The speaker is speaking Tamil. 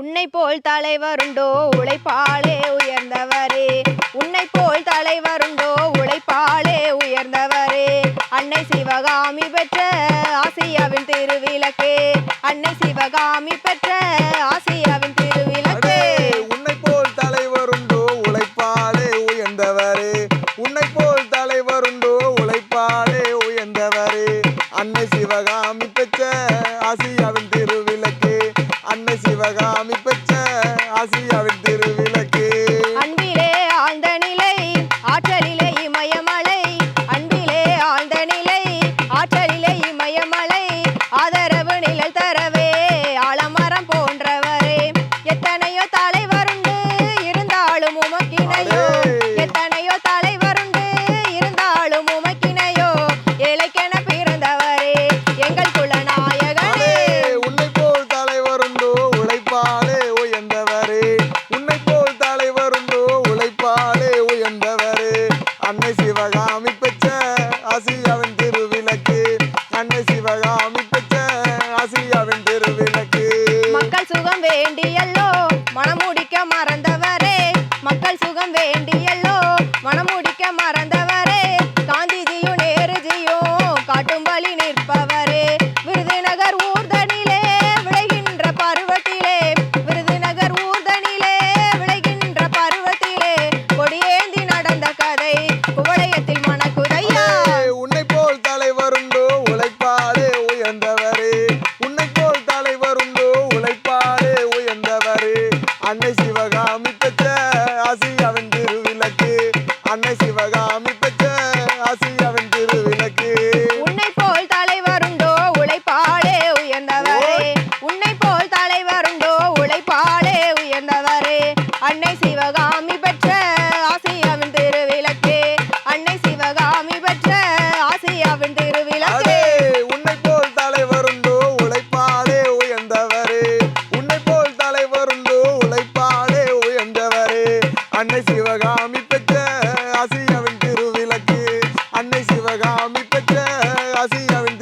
உன்னை போல் தலைவருண்டோ உழைப்பாளே உயர்ந்தவரே. உன்னை போல் தலைவருண்டோ உழைப்பாளே உயர்ந்தவரே. அன்னை சிவகாமி பெற்ற ஆசியாவின் திருவிளக்கே. அன்னை சிவகாமி பெற்ற ஆசியாவின் திருவிளக்கே. உன்னை போல் தலைவருண்டோ உழைப்பாளே உயர்ந்தவரே. உன்னை போல் தலைவருண்டோ உழைப்பாளே உயர்ந்தவரே. அன்னை சிவகாமி அன்னை சிவகாமி பெற்ற ஆசியாவின் திருவிளக்கு. அன்பிலே ஆழ்ந்த நிலை ஆற்றலிலே இமயமலை. அன்பிலே ஆழ்ந்த நிலை ஆற்றலிலே இமயமலை. ஆதரவு நிழல் தரவே ஆலமரம் போன்றவரே. எத்தனையோ தலைவருண்டு இருந்தாலும் உமக்கினையோ வேண்டியல்லோ? மனமுடிக்க மறந்தவரே. மக்கள் சுகம் வேண்டியல்லோ அன்னை சிவகாமி பெற்ற ஆசியாவின் திருவிளக்கு உன்னை போல் தலைவருண்டோ உழைப்பாளே உயர்ந்தவரே. உன்னை போல் தலைவருண்டோ உழைப்பாளே உயர்ந்தவரே. அன்னை சிவகாமி பெற்ற ஆசியாவின் திருவிளக்கு அன்னை சிவகாமி பெற்ற ஆசியாவின் திருவிளக்கு உன்னை போல் தலைவருண்டோ உழைப்பாளே உயர்ந்தவரே. உன்னை போல் தலைவருண்டோ உழைப்பாளே உயர்ந்தவரே. அன்னை Sivakami yeah, I see you.